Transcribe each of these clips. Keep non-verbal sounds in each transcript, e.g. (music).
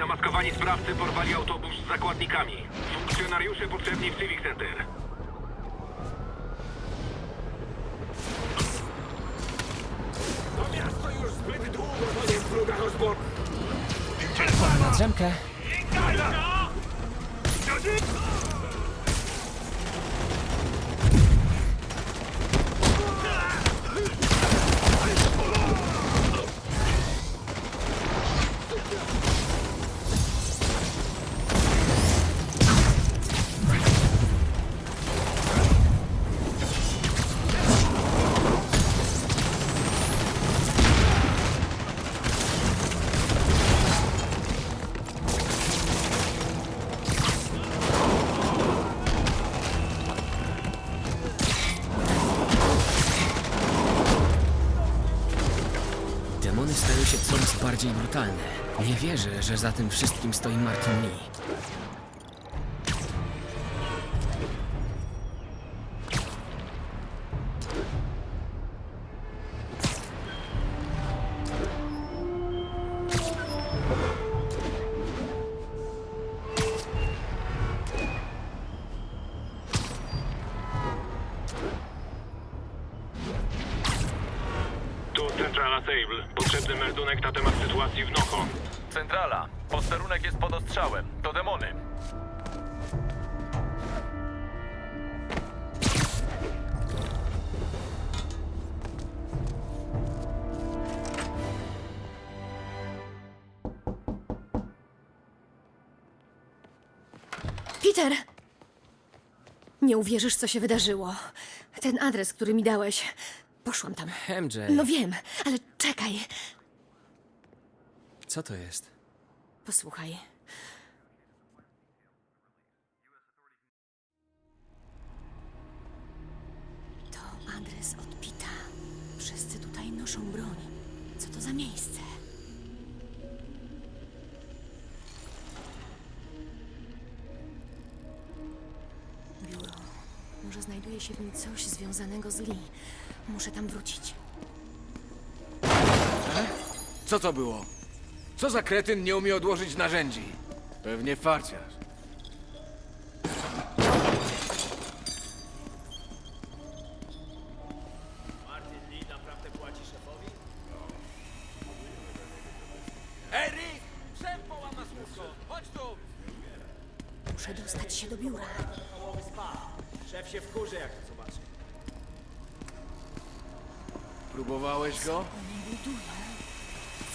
Zdemaskowani sprawcy porwali autobus z zakładnikami. Funkcjonariusze potrzebni w Civic Center. To miasto już zbyt długo to jest druga rozbor... Na drzemkę. Demony Nie wierzę, że za tym wszystkim stoi Martin Lee. Peter! Nie uwierzysz, co się wydarzyło. Ten adres, który mi dałeś. Poszłam tam. MJ, No wiem, ale czekaj. co to jest? Posłuchaj. To adres od Pita. Wszyscy tutaj noszą broń. Co to za miejsce? Może znajduje się w nim coś związanego z Lee. Muszę tam wrócić. Co to było? Co za kretyn nie umie odłożyć narzędzi? Pewnie farciarz. Go?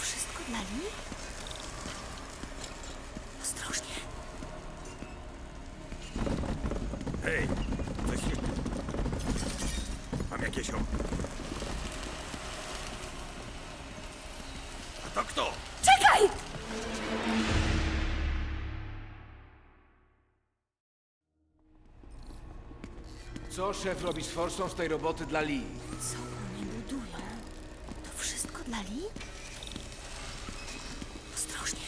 Wszystko dla? Ostrożnie. Hej! Coś się... Mam jakieś o... A to kto? Czekaj! Co szef robi z forsą z tej roboty dla Lee? Co? Lee? Ostrożnie.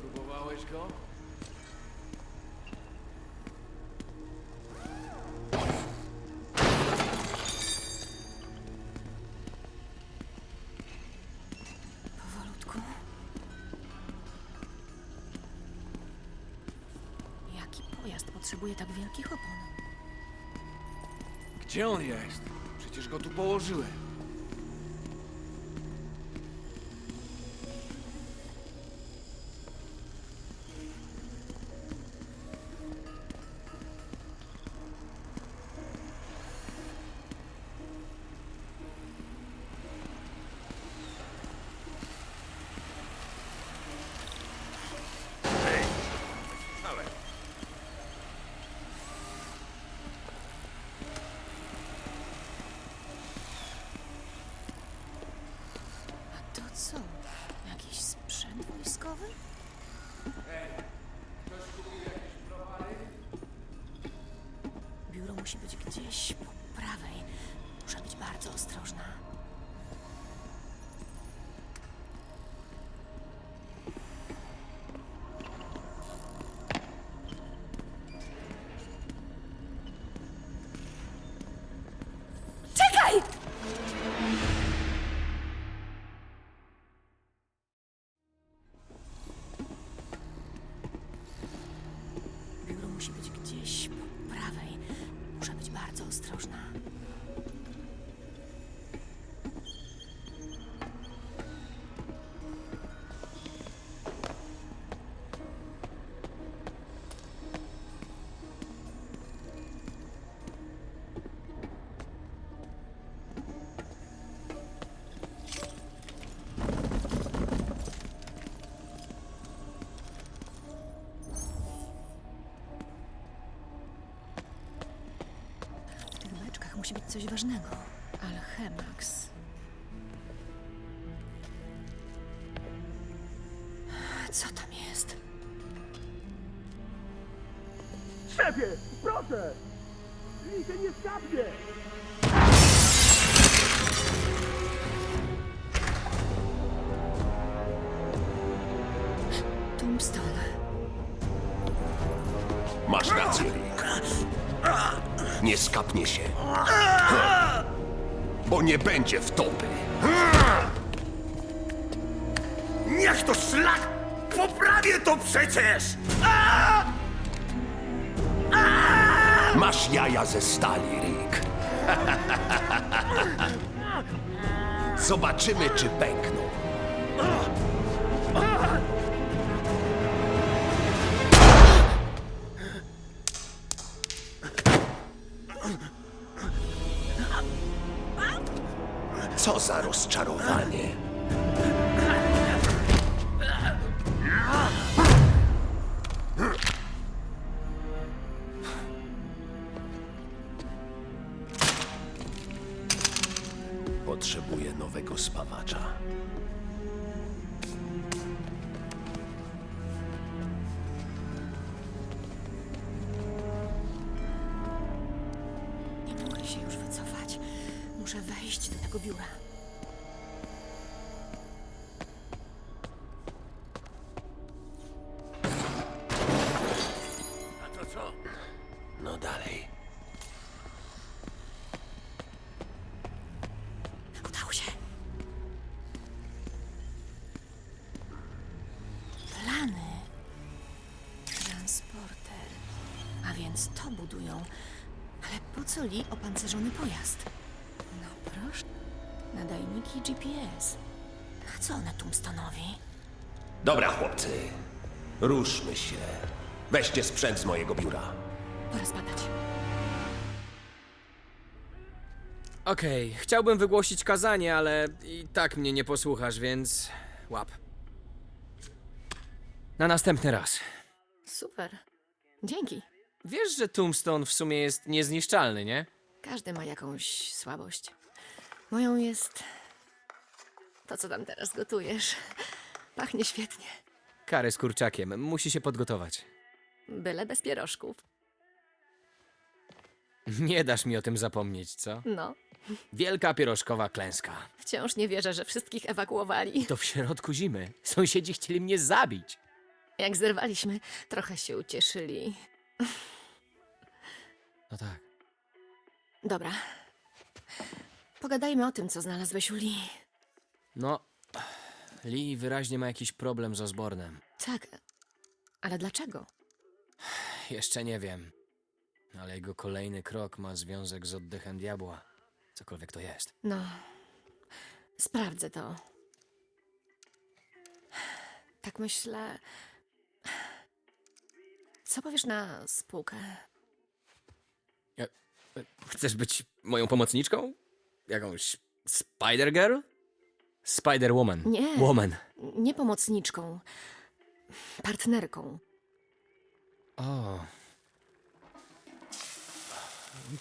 Próbowałeś go? Powolutku. Jaki pojazd potrzebuje tak wielkich opon? Gdzie on jest? Go tu położyłem. Sprzęt wojskowy? Coś ważnego. Alchemax. Co tam jest? Szefie, proszę! Li się nie skapnie! Nie skapnie się. Bo nie będzie wtopy. Niech to szlak! Poprawię to przecież! Masz jaja ze stali, Rick. (laughs) Zobaczymy, czy pękną. Nowego spawacza. Więc to budują. Ale po co Li opancerzony pojazd? No proszę. Nadajniki GPS. A co one Tombstone'owi? Dobra, chłopcy. Ruszmy się. Weźcie sprzęt z mojego biura. Pora zbadać. Okej, chciałbym wygłosić kazanie, ale i tak mnie nie posłuchasz, więc łap. Na następny raz. Super. Dzięki. Wiesz, że Tombstone w sumie jest niezniszczalny, nie? Każdy ma jakąś słabość. Moją jest to, co tam teraz gotujesz. Pachnie świetnie. Kary z kurczakiem, musi się podgotować. Byle bez pierożków. Nie dasz mi o tym zapomnieć, co? No, Wielka pierożkowa klęska. wciąż nie wierzę, że wszystkich ewakuowali. To w środku zimy. Sąsiedzi chcieli mnie zabić. Jak zerwaliśmy, trochę się ucieszyli. No tak. Dobra. Pogadajmy o tym, co znalazłeś u Lee. No, Lee wyraźnie ma jakiś problem z Osbornem. Tak, ale dlaczego? Jeszcze nie wiem. Ale jego kolejny krok ma związek z oddechem diabła. Cokolwiek to jest. No, sprawdzę to. Tak myślę. Co powiesz na spółkę? Chcesz być moją pomocniczką? Jakąś Spider-Girl? Spider-Woman. Nie. Woman. Nie pomocniczką, partnerką. O.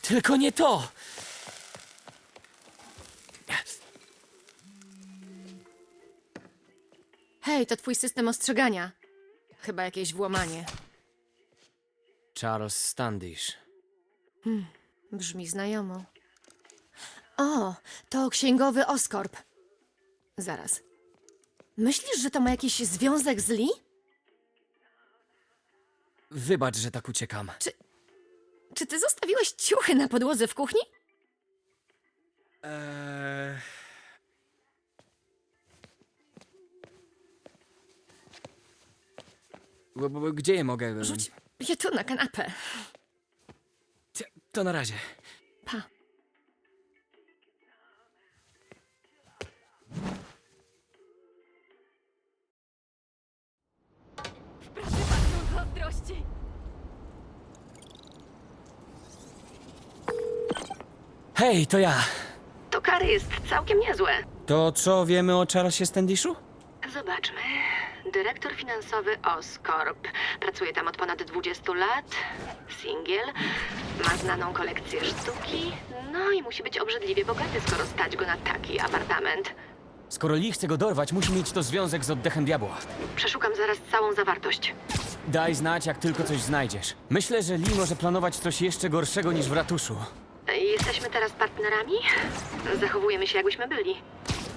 Tylko nie to! Hej, to twój system ostrzegania. Chyba jakieś włamanie. Charles Standish. Brzmi znajomo. O, to księgowy Oscorp. Zaraz. Myślisz, że to ma jakiś związek z Lee? Wybacz, że tak uciekam. Czy ty zostawiłeś ciuchy na podłodze w kuchni? Eee... Gdzie je mogę? Rzuć je tu na kanapę. To na razie. Pa. Wprawdzie. Hej, to ja. To kary jest całkiem niezłe. To co wiemy o Charlesie Standishu? Zobaczmy. Dyrektor finansowy Oscorp. Pracuje tam od ponad 20 lat. Singiel. Ma znaną kolekcję sztuki. No i musi być obrzydliwie bogaty, skoro stać go na taki apartament. Skoro Lee chce go dorwać, musi mieć to związek z oddechem diabła. Przeszukam zaraz całą zawartość. Daj znać, jak tylko coś znajdziesz. Myślę, że Lee może planować coś jeszcze gorszego niż w ratuszu. Jesteśmy teraz partnerami? Zachowujemy się, jakbyśmy byli.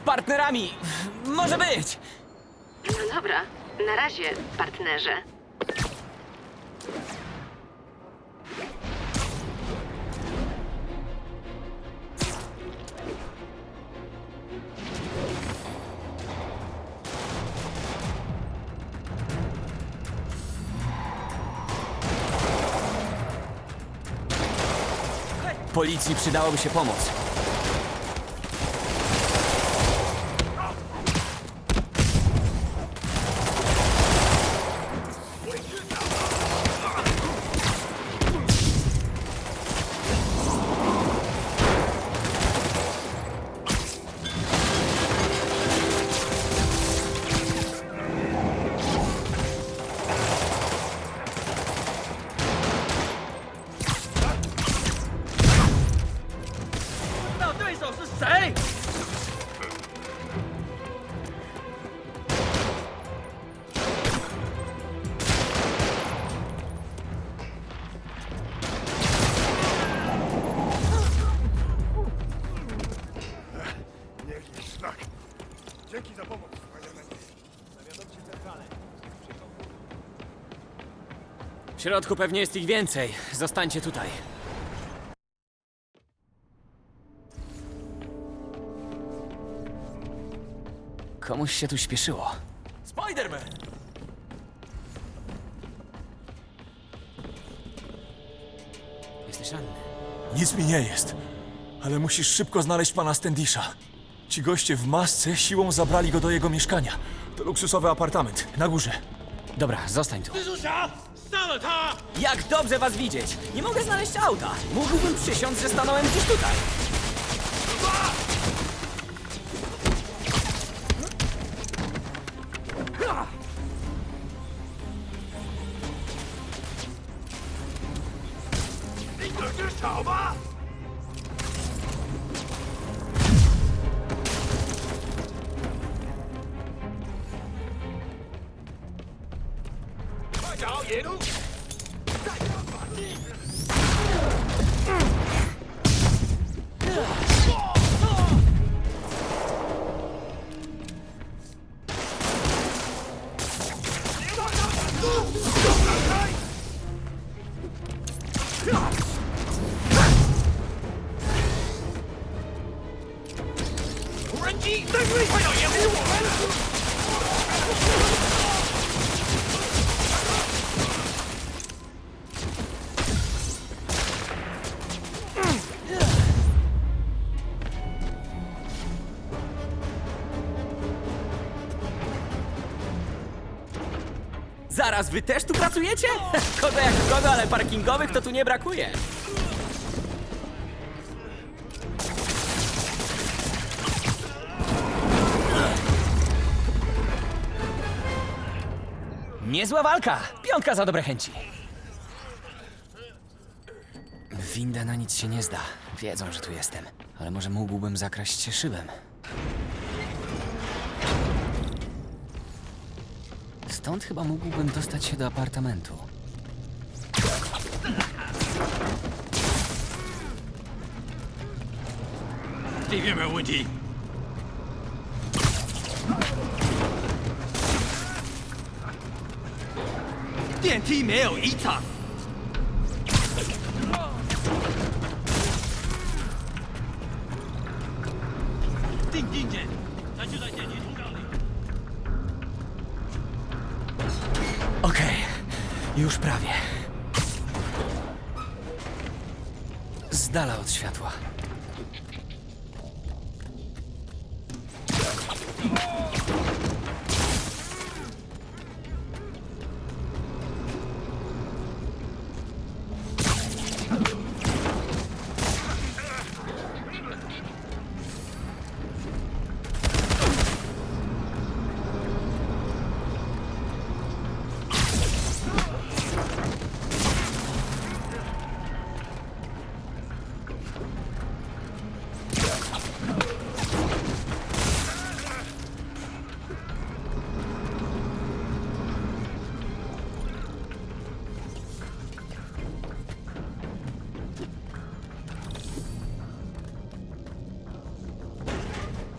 Partnerami! Może być! No dobra, na razie, partnerze. Policji przydałoby się pomoc. Środku pewnie jest ich więcej. Zostańcie tutaj. Komuś się tu śpieszyło. Spiderman! Jesteś ranny. Nic mi nie jest, ale musisz szybko znaleźć pana Standisha. Ci goście w masce siłą zabrali go do jego mieszkania. To luksusowy apartament, na górze. Dobra, zostań tu. Jak dobrze was widzieć! Nie mogę znaleźć auta! Mógłbym przysiąc, że stanąłem gdzieś tutaj. Zaraz, wy też tu pracujecie? (laughs) Kogo jak kogo, ale parkingowych to tu nie brakuje. Niezła walka! Piątka za dobre chęci. Winda na nic się nie zda. Wiedzą, że tu jestem. Ale może mógłbym zakraść się szybem. Stąd chyba mógłbym dostać się do apartamentu. 电梯没有异常。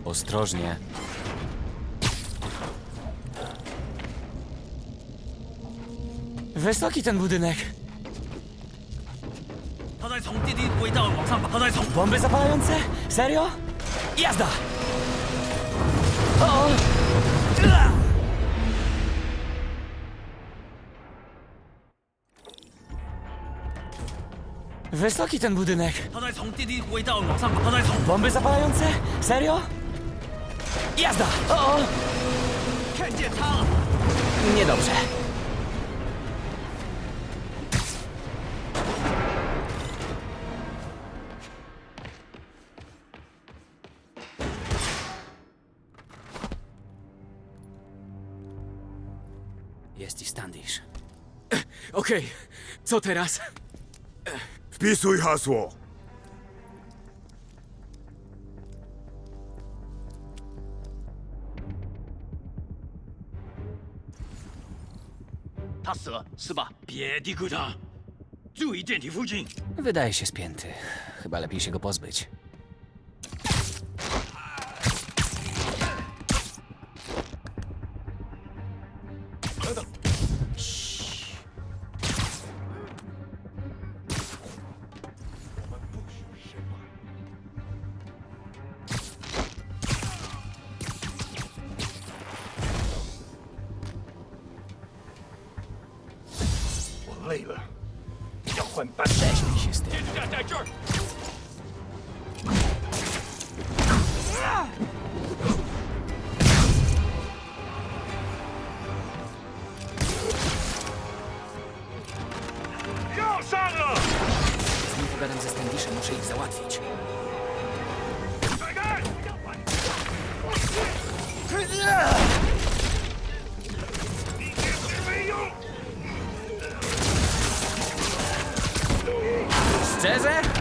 Ostrożnie. Wysoki ten budynek. Bomby zapalające? Serio? Jazda! O! Wysoki ten budynek. Bomby zapalające? Serio? Jazda! O! Niedobrze. Jest i Standish. Okej, co teraz? Wpisuj hasło. 他死了是吧？别低估他，注意电梯附近。 Wydaje się spięty. Chyba lepiej się go pozbyć.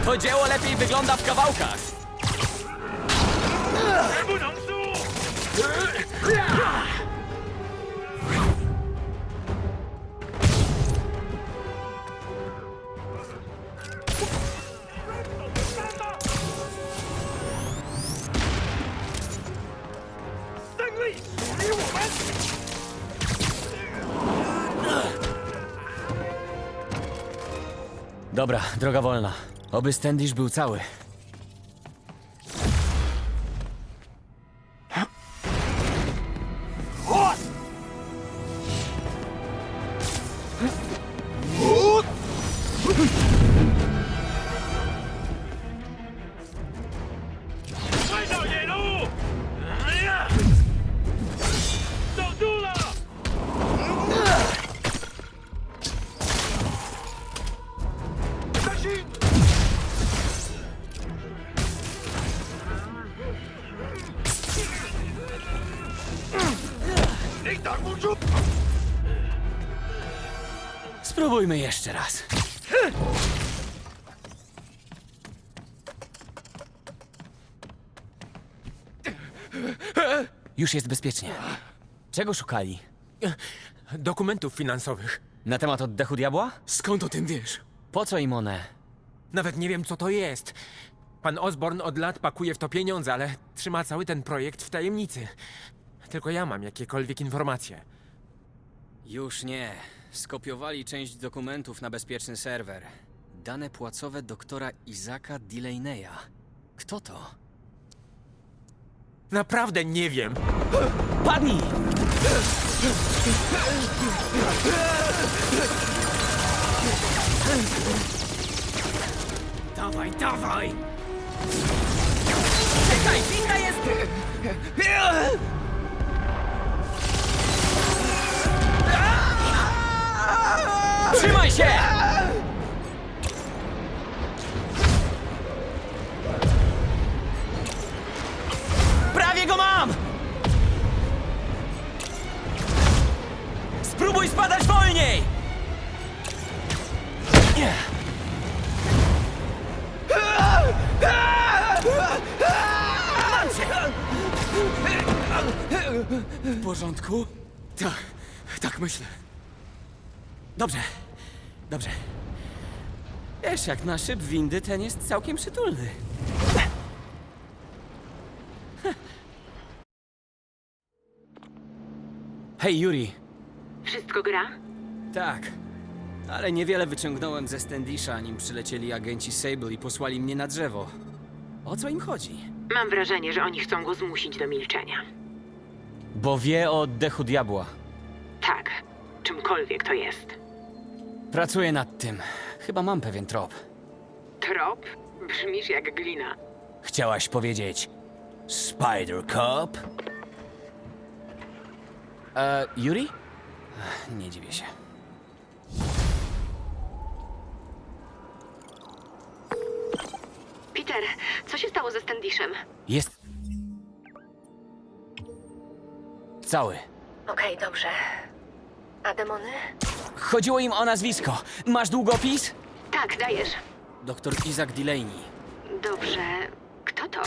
To dzieło lepiej wygląda w kawałkach. Dobra, droga wolna. Oby Standish był cały. Spróbujmy jeszcze raz. Już jest bezpiecznie. Czego szukali? Dokumentów finansowych. Na temat oddechu diabła? Skąd o tym wiesz? Po co im one? Nawet nie wiem, co to jest. Pan Osborn od lat pakuje w to pieniądze, ale trzyma cały ten projekt w tajemnicy. Tylko ja mam jakiekolwiek informacje. Już nie. Skopiowali część dokumentów na bezpieczny serwer. Dane płacowe doktora Izaka Delaney'a. Kto to? Naprawdę nie wiem. Padnij! Dawaj, dawaj! Czekaj, winda jest... Trzymaj się! Prawie go mam! Spróbuj spadać wolniej! W porządku? Tak, tak myślę. Dobrze, Dobrze. Wiesz, jak na szyb windy ten jest całkiem przytulny. Hej, Yuri. Wszystko gra? Tak. Ale niewiele wyciągnąłem ze Standisha, nim przylecieli agenci Sable i posłali mnie na drzewo. O co im chodzi? Mam wrażenie, że oni chcą go zmusić do milczenia. Bo wie o oddechu diabła. Tak, czymkolwiek to jest. Pracuję nad tym. Chyba mam pewien trop. Trop? Brzmisz jak glina. Chciałaś powiedzieć Spider Cop? E, Yuri? Nie dziwię się. Peter, co się stało ze Standishem? Jest... Cały. Okej, dobrze. A demony? Chodziło im o nazwisko. Masz długopis? Tak, dajesz. Doktor Isaac Delaney. Dobrze. Kto to?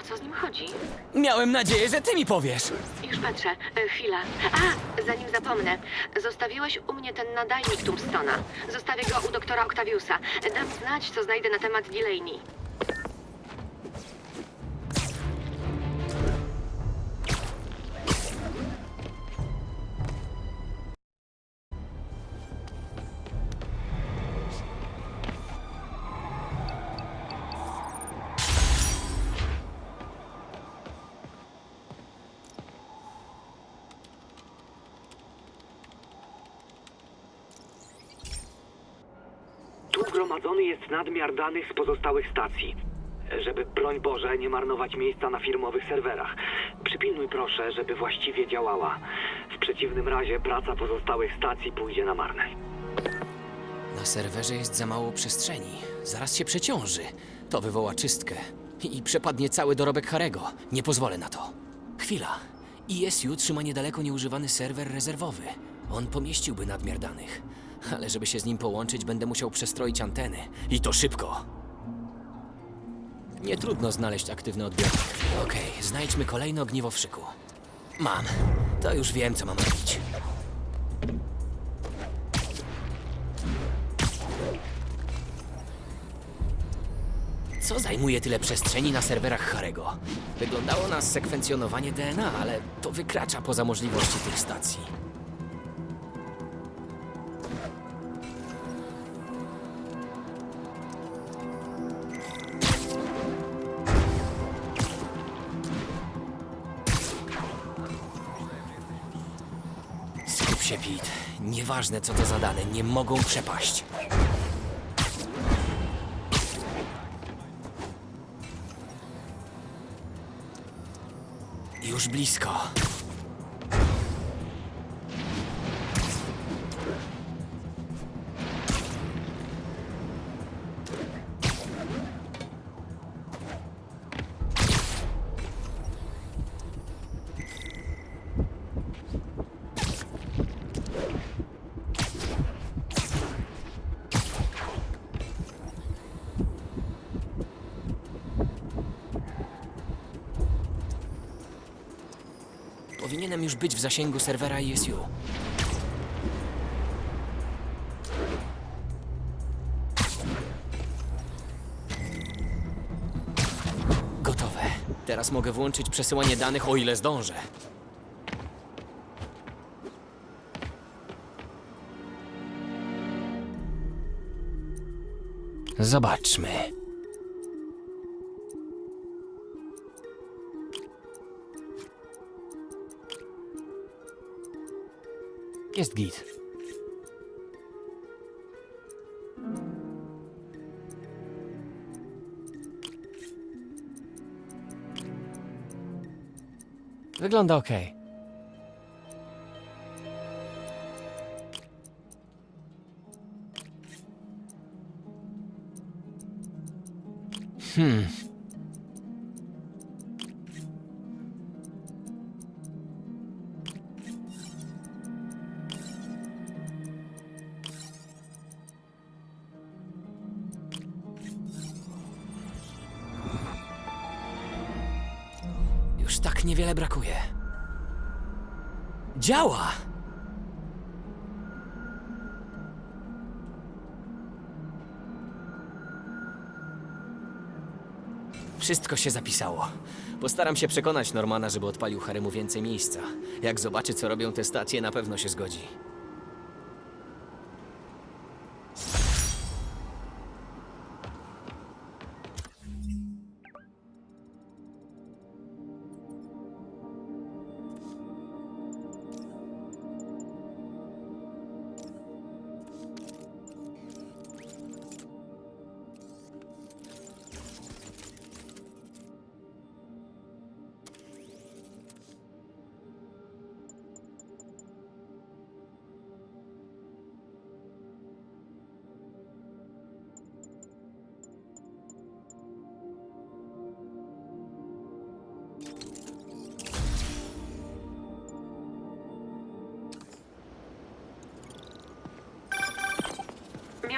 O co z nim chodzi? Miałem nadzieję, że ty mi powiesz. Już patrzę. E, chwila. A, zanim zapomnę. Zostawiłeś u mnie ten nadajnik Tombstona. Zostawię go u doktora Octaviusa. Dam znać, co znajdę na temat Delaney. Tu gromadzony jest nadmiar danych z pozostałych stacji. Żeby, broń Boże, nie marnować miejsca na firmowych serwerach. Przypilnuj proszę, żeby właściwie działała. W przeciwnym razie praca pozostałych stacji pójdzie na marne. Na serwerze jest za mało przestrzeni. Zaraz się przeciąży. To wywoła czystkę. I przepadnie cały dorobek Harego. Nie pozwolę na to. Chwila. ISU trzyma niedaleko nieużywany serwer rezerwowy. On pomieściłby nadmiar danych. Ale żeby się z nim połączyć, będę musiał przestroić anteny. I to szybko. Nie trudno znaleźć aktywny odbiornik. Okej, znajdźmy kolejne ogniwo w szyku. Mam. To już wiem, co mam robić. Co zajmuje tyle przestrzeni na serwerach Harego? Wyglądało na sekwencjonowanie DNA, ale to wykracza poza możliwości tych stacji. Nieważne, co to za dane, nie mogą przepaść. Już blisko. Powinienem już być w zasięgu serwera ISU. Gotowe. Teraz mogę włączyć przesyłanie danych, o ile zdążę. Zobaczmy. Jest git. Wygląda ok. Działa! Wszystko się zapisało. Postaram się przekonać Normana, żeby odpalił Haremu więcej miejsca. Jak zobaczy, co robią te stacje, na pewno się zgodzi.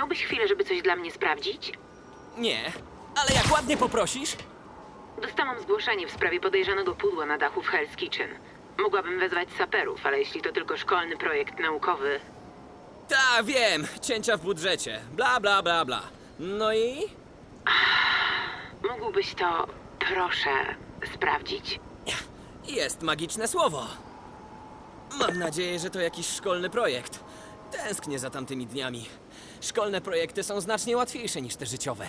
Miałbyś chwilę, żeby coś dla mnie sprawdzić? Nie, ale jak ładnie poprosisz? Dostałam zgłoszenie w sprawie podejrzanego pudła na dachu w Hell's Kitchen. Mogłabym wezwać saperów, ale jeśli to tylko szkolny projekt naukowy... Ta, wiem, cięcia w budżecie. Bla, bla, bla, bla. No i? Mógłbyś to, proszę, sprawdzić? Jest magiczne słowo. Mam nadzieję, że to jakiś szkolny projekt. Tęsknię za tamtymi dniami. Szkolne projekty są znacznie łatwiejsze niż te życiowe.